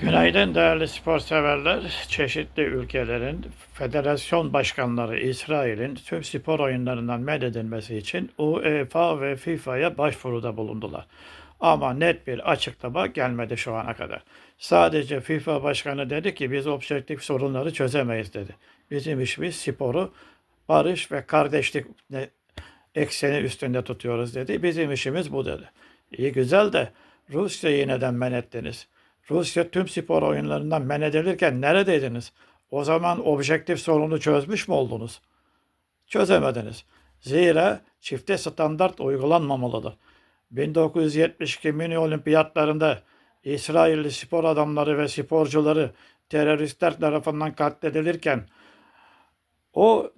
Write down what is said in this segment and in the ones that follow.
Günaydın değerli spor severler. Çeşitli ülkelerin federasyon başkanları İsrail'in tüm spor oyunlarından men edilmesi için UEFA ve FIFA'ya başvuruda bulundular. Ama net bir açıklama gelmedi şu ana kadar. Sadece FIFA başkanı dedi ki biz objektif sorunları çözemeyiz dedi. Bizim işimiz sporu barış ve kardeşlik ekseni üstünde tutuyoruz dedi. Bizim işimiz bu dedi. İyi güzel de Rusya'yı neden men ettiniz? Rusya tüm spor oyunlarından men edilirken neredeydiniz? O zaman objektif sorunu çözmüş mü oldunuz? Çözemediniz. Zira çifte standart uygulanmamalıdır. 1972 mini olimpiyatlarında İsrailli spor adamları ve sporcuları teröristler tarafından katledilirken o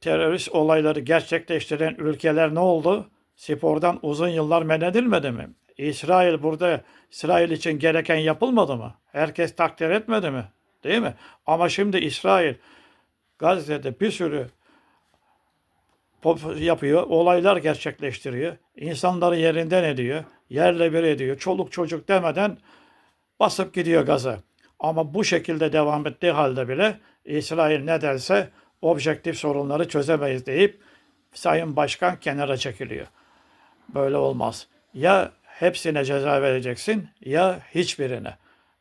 terörist olayları gerçekleştiren ülkeler ne oldu? Spordan uzun yıllar men edilmedi mi? İsrail burada İsrail için gereken yapılmadı mı? Herkes takdir etmedi mi? Değil mi? Ama şimdi İsrail Gazze'de bir sürü yapıyor, olaylar gerçekleştiriyor. İnsanları yerinden ediyor, yerle bir ediyor. Çoluk çocuk demeden basıp gidiyor gaza. Ama bu şekilde devam ettiği halde bile İsrail ne derse objektif sorunları çözemeyiz deyip Sayın Başkan kenara çekiliyor. Böyle olmaz. Ya hepsine ceza vereceksin ya hiçbirine.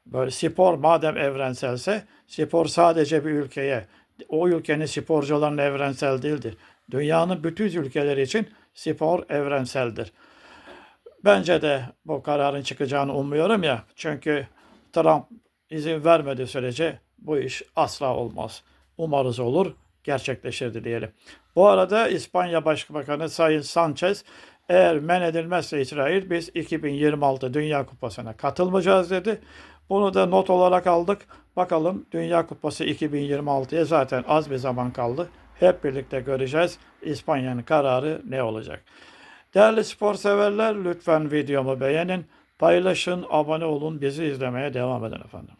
Böyle spor madem evrenselse spor sadece bir ülkeye, o ülkenin sporcularının evrensel değildir. Dünyanın bütün ülkeleri için spor evrenseldir. Bence de bu kararın çıkacağını umuyorum ya. Çünkü Trump izin vermediği sürece bu iş asla olmaz. Umarız olur, gerçekleşir diyelim. Bu arada İspanya Başbakanı Sayın Sanchez eğer men edilmezse İsrail biz 2026 Dünya Kupası'na katılmayacağız dedi. Bunu da not olarak aldık. Bakalım Dünya Kupası 2026'ya zaten az bir zaman kaldı. Hep birlikte göreceğiz İspanya'nın kararı ne olacak. Değerli spor severler lütfen videomu beğenin, paylaşın, abone olun, bizi izlemeye devam edin efendim.